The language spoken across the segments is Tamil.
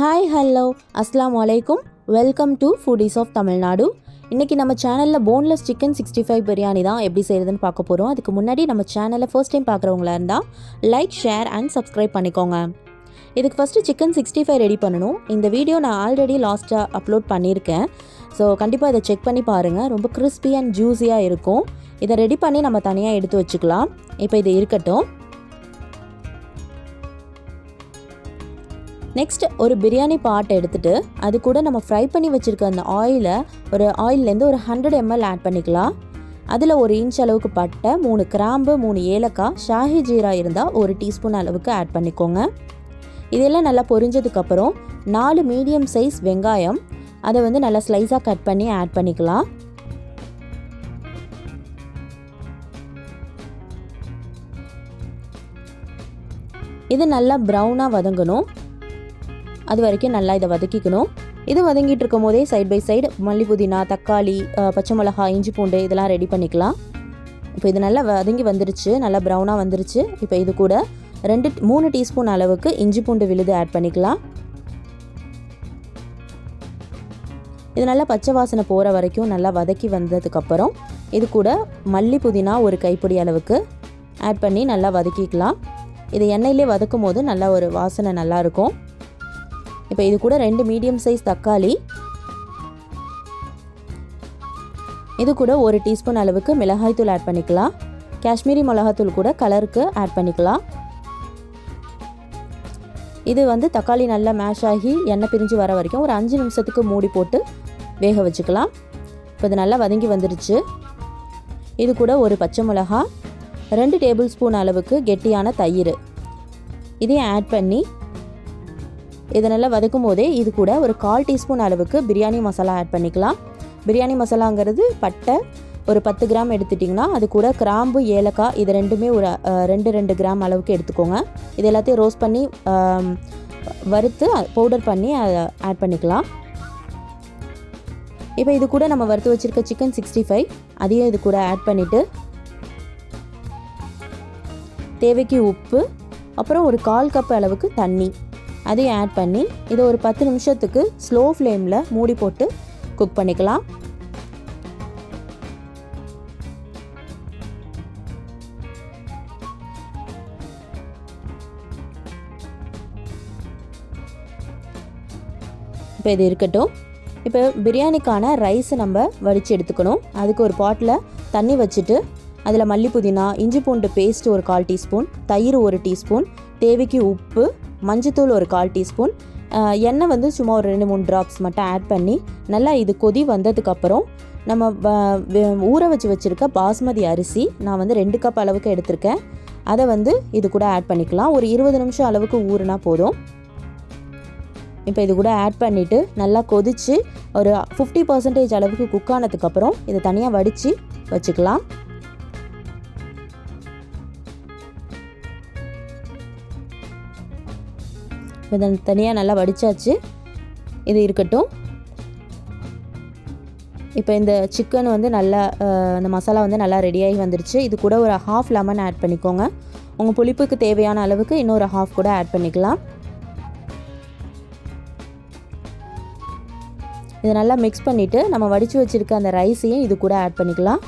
ஹாய் ஹலோ அஸ்லாம் வலைக்கும் welcome to foodies of Tamil Nadu இன்றைக்கி நம்ம சேனலில் boneless chicken sixty five biryani தான் எப்படி செய்கிறதுன்னு பார்க்க போகிறோம் அதுக்கு முன்னாடி நம்ம சேனலை ஃபர்ஸ்ட் டைம் பார்க்குறவங்களா இருந்தால் லைக் ஷேர் அண்ட் சப்ஸ்கிரைப் பண்ணிக்கோங்க. இதுக்கு first chicken sixty five ready பண்ணணும். இந்த வீடியோ நான் ஆல்ரெடி லாஸ்ட்டாக அப்லோட் பண்ணியிருக்கேன். ஸோ கண்டிப்பாக இதை செக் பண்ணி பாருங்கள் ரொம்ப கிறிஸ்பி அண்ட் ஜூஸியாக இருக்கும். இதை ரெடி பண்ணி நம்ம தனியாக எடுத்து வச்சுக்கலாம். இப்போ இது இருக்கட்டும். நெக்ஸ்ட் ஒரு பிரியாணி பாட் எடுத்துட்டு அது கூட நம்ம ஃப்ரை பண்ணி வச்சுருக்க அந்த ஆயிலை ஒரு ஆயிலேருந்து ஒரு ஹண்ட்ரட் எம்எல் ஆட் பண்ணிக்கலாம். அதில் ஒரு இன்ச் அளவுக்கு பட்டை மூணு கிராம்பு மூணு ஏலக்காய் ஷாஹி ஜீரா இருந்தால் ஒரு டீஸ்பூன் அளவுக்கு ஆட் பண்ணிக்கோங்க. இதெல்லாம் நல்லா பொரிஞ்சதுக்கப்புறம் நாலு மீடியம் சைஸ் வெங்காயம் அதை வந்து நல்லா ஸ்லைஸாக கட் பண்ணி ஆட் பண்ணிக்கலாம். இது நல்லா ப்ரௌனாக வதங்கணும். அது வரைக்கும் நல்லா இதை வதக்கிக்கணும். இது வதங்கிட்டு இருக்கும் போதே சைட் பை சைடு மல்லி புதினா தக்காளி பச்சை மிளகாய் இஞ்சி பூண்டு இதெல்லாம் ரெடி பண்ணிக்கலாம். இப்போ இது நல்லா வதங்கி வந்துருச்சு நல்லா ப்ரௌனாக வந்துருச்சு. இப்போ இது கூட ரெண்டு மூணு டீஸ்பூன் அளவுக்கு இஞ்சி பூண்டு விழுது ஆட் பண்ணிக்கலாம். இது நல்லா பச்சை வாசனை போகிற வரைக்கும் நல்லா வதக்கி வந்ததுக்கப்புறம் இது கூட மல்லி புதினா ஒரு கைப்பிடி அளவுக்கு ஆட் பண்ணி நல்லா வதக்கிக்கலாம். இது எண்ணெயிலே வதக்கும் போது நல்லா ஒரு வாசனை நல்லாயிருக்கும் இப்போ இது கூட ரெண்டு மீடியம் சைஸ் தக்காளி. இது கூட ஒரு டீஸ்பூன் அளவுக்கு மிளகாய்த்தூள் ஆட் பண்ணிக்கலாம். காஷ்மீரி மிளகாத்தூள் கூட கலருக்கு ஆட் பண்ணிக்கலாம். இது வந்து தக்காளி நல்லா மேஷ் ஆகி எண்ணெய் பிரிஞ்சு வர வரைக்கும் ஒரு அஞ்சு நிமிஷத்துக்கு மூடி போட்டு வேக வச்சுக்கலாம். இப்போ இது நல்லா வதங்கி வந்துருச்சு. இது கூட ஒரு பச்சை மிளகா ரெண்டு டேபிள் ஸ்பூன் அளவுக்கு கெட்டியான தயிர். இதையும் ஆட் பண்ணி இதை நல்லா வதக்கும் போதே இது கூட ஒரு கால் டீஸ்பூன் அளவுக்கு பிரியாணி மசாலா ஆட் பண்ணிக்கலாம். பிரியாணி மசாலாங்கிறது பட்டை ஒரு பத்து கிராம் எடுத்துட்டிங்கன்னா அது கூட கிராம்பு ஏலக்காய் இது ரெண்டுமே ஒரு ரெண்டு ரெண்டு கிராம் அளவுக்கு எடுத்துக்கோங்க. இது எல்லாத்தையும் ரோஸ்ட் பண்ணி வறுத்து பவுடர் பண்ணி அதை ஆட் பண்ணிக்கலாம். இப்போ இது கூட நம்ம வறுத்து வச்சுருக்க சிக்கன் சிக்ஸ்டி ஃபைவ் அதையும் இது கூட ஆட் பண்ணிவிட்டு தேவைக்கு உப்பு அப்புறம் ஒரு கால் கப் அளவுக்கு தண்ணி. அதையும் ஆட் பண்ணி இதை ஒரு பத்து நிமிஷத்துக்கு ஸ்லோ ஃப்ளேமில் மூடி போட்டு குக் பண்ணிக்கலாம். இப்போ இது இருக்கட்டும். இப்போ பிரியாணிக்கான ரைஸ் நம்ம வடித்து எடுத்துக்கணும். அதுக்கு ஒரு பாட்டில் தண்ணி வச்சுட்டு அதில் மல்லி புதினா இஞ்சி பூண்டு பேஸ்ட் ஒரு கால் டீஸ்பூன் தயிர் ஒரு டீஸ்பூன் தேவைக்கு உப்பு மஞ்சத்தூள் ஒரு கால் டீஸ்பூன் எண்ணெய் வந்து சும்மா ஒரு ரெண்டு மூணு ட்ராப்ஸ் மட்டும் ஆட் பண்ணி நல்லா இது கொதி வந்ததுக்கப்புறம் நம்ம வ- ஊற வச்சு வச்சுருக்க பாஸ்மதி அரிசி நான் வந்து ரெண்டு கப் அளவுக்கு எடுத்திருக்கேன். அதை வந்து இது கூட ஆட் பண்ணிக்கலாம். ஒரு இருபது நிமிஷம் அளவுக்கு ஊறுனா போதும். இப்போ இது கூட ஆட் பண்ணிவிட்டு நல்லா கொதித்து ஒரு ஃபிஃப்டி பர்சன்டேஜ் அளவுக்கு குக் ஆனதுக்கப்புறம் இதை தனியாக வடித்து வச்சுக்கலாம். இதை தனியாக நல்லா வடித்தாச்சு இது இருக்கட்டும். இப்போ இந்த சிக்கன் வந்து நல்லா அந்த மசாலா வந்து நல்லா ரெடியாகி வந்துருச்சு. இது கூட ஒரு ஹாஃப் லெமன் ஆட் பண்ணிக்கோங்க. உங்கள் புளிப்புக்கு தேவையான அளவுக்கு இன்னொரு ஹாஃப் கூட ஆட் பண்ணிக்கலாம். இதை நல்லா மிக்ஸ் பண்ணிவிட்டு நம்ம வடித்து வச்சுருக்க அந்த ரைஸையும் இது கூட ஆட் பண்ணிக்கலாம்.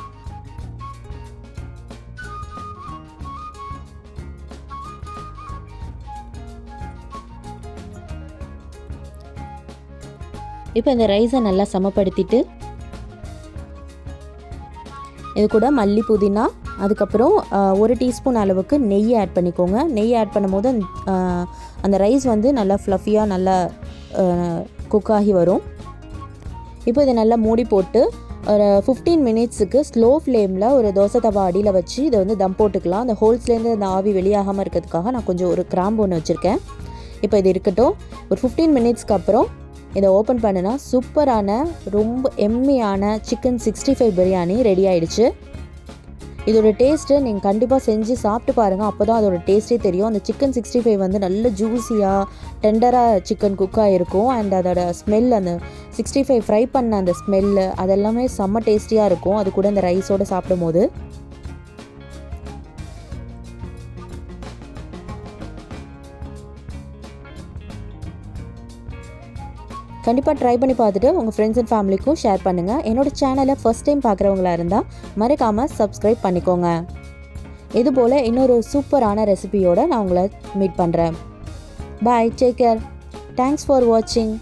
இப்போ இந்த ரைஸை நல்லா சமப்படுத்திட்டு இது கூட மல்லி புதினா அதுக்கப்புறம் ஒரு டீஸ்பூன் அளவுக்கு நெய் ஆட் பண்ணிக்கோங்க. நெய் ஆட் பண்ணும்போது அந்த, அந்த ரைஸ் வந்து நல்லா ஃப்ளஃபியாக நல்லா குக் ஆகி வரும். இப்போ இதை நல்லா மூடி போட்டு ஒரு ஃபிஃப்டீன் மினிட்ஸுக்கு ஸ்லோ ஃப்ளேமில் ஒரு தோசை தவா அடியில் வச்சு இதை வந்து தம் போட்டுக்கலாம். அந்த ஹோல்ஸ்லேருந்து அந்த ஆவி வெளியாகாமல் இருக்கிறதுக்காக நான் கொஞ்சம் ஒரு கிராம்பு ஒன்று வச்சுருக்கேன். இப்போ இது இருக்கட்டும். ஒரு ஃபிஃப்டீன் மினிட்ஸ்க்கு அப்புறம் இதை ஓப்பன் பண்ணுனா சூப்பரான ரொம்ப எம்மியான chicken sixty five biryani ready ஆயிடுச்சு. இதோட டேஸ்ட்டு நீங்கள் கண்டிப்பாக செஞ்சு சாப்பிட்டு பாருங்கள் அப்போ தான் அதோட டேஸ்ட்டே தெரியும். அந்த சிக்கன் சிக்ஸ்டி ஃபைவ் வந்து நல்ல ஜூஸியாக டெண்டராக சிக்கன் குக்காக இருக்கும் அண்ட் அதோட ஸ்மெல் அந்த சிக்ஸ்டி ஃபைவ் ஃப்ரை பண்ண அந்த ஸ்மெல்லு அதெல்லாமே செம்ம டேஸ்டியாக இருக்கும். அது கூட அந்த ரைஸோடு சாப்பிடும் போது கண்டிப்பாக ட்ரை பண்ணி பார்த்துட்டு உங்கள் ஃப்ரெண்ட்ஸ் அண்ட் ஃபேமிலிக்கும் ஷேர் பண்ணுங்கள் என்னோட சேனலை ஃபஸ்ட் டைம் பார்க்குறவங்களா இருந்தால் மறக்காமல் சப்ஸ்கிரைப் பண்ணிக்கோங்க. இதுபோல் இன்னொரு சூப்பரான ரெசிபியோடு நான் உங்களை மீட் பண்ணுறேன் bye take care thanks for வாட்சிங்